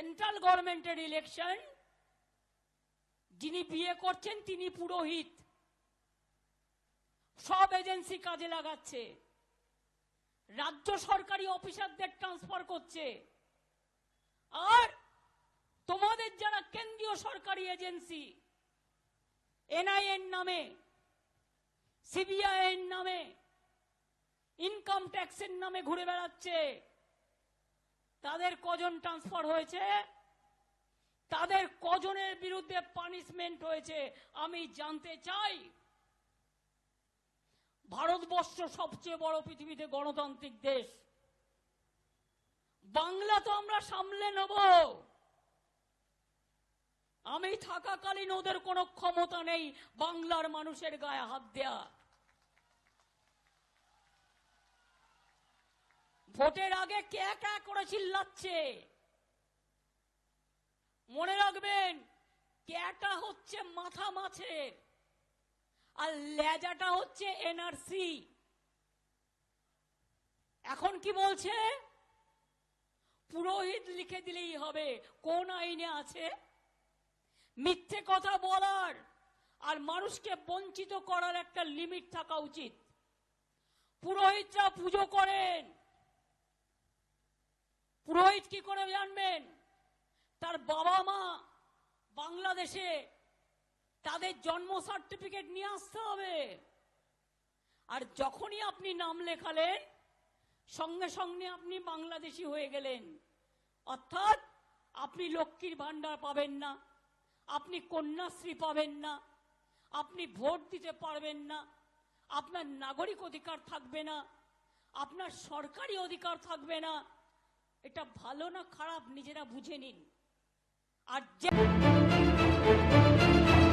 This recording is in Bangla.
সেন্ট্রাল গভর্নমেন্টের ইলেকশন যিনি বিয়ে করছেন তিনি পুরোহিত। সব এজেন্সি কাজে লাগাচ্ছে। রাজ্য সরকারি অফিসারদের ট্রান্সফার করছে। আর তোমাদের যারা কেন্দ্রীয় সরকারি এজেন্সি এনআইএন নামে সিবিআইএর নামে ইনকাম ট্যাক্সের নামে ঘুরে বেড়াচ্ছে। তাদের কজন ট্রান্সফার হয়েছে? তাদের কজনের বিরুদ্ধে পানিশমেন্ট হয়েছে? আমি জানতে চাই। ভারতবর্ষ সবচেয়ে বড় পৃথিবীতে গণতান্ত্রিক দেশ। বাংলা তো আমরা সামলে নেব। আমি থাকাকালীন ওদের কোনো ক্ষমতা নেই। বাংলার মানুষের গায়ে হাত দেয়া। ভোটের আগে কে কে করে চিল্লাচ্ছে? মনে রাখবেন ক্যাটা হচ্ছে মাথা মাছের আর লেজাটা হচ্ছে এনআরসি। এখন কি বলছে? পুরোহিত লিখে দিলেই হবে। কোন আইনে আছে? মিথ্যে কথা বলার আর মানুষকে বঞ্চিত করার একটা লিমিট থাকা উচিত। পুরোহিতরা পুজো করেন। পুরোহিত কি করে জানবেন? তার বাবা মা বাংলাদেশে তাদের জন্ম সার্টিফিকেট নিয়ে আসতে হবে। আর যখনই আপনি নাম লেখালেন, সঙ্গে সঙ্গে আপনি বাংলাদেশি হয়ে গেলেন। অর্থাৎ আপনি লক্ষ্মীর ভান্ডার পাবেন না, আপনি কন্যাশ্রী পাবেন না, আপনি ভোট দিতে পারবেন না, আপনার নাগরিক অধিকার থাকবে না, আপনার সরকারি অধিকার থাকবে না এটা ভালো না খারাপ নিজেরা বুঝে নিন। আর যে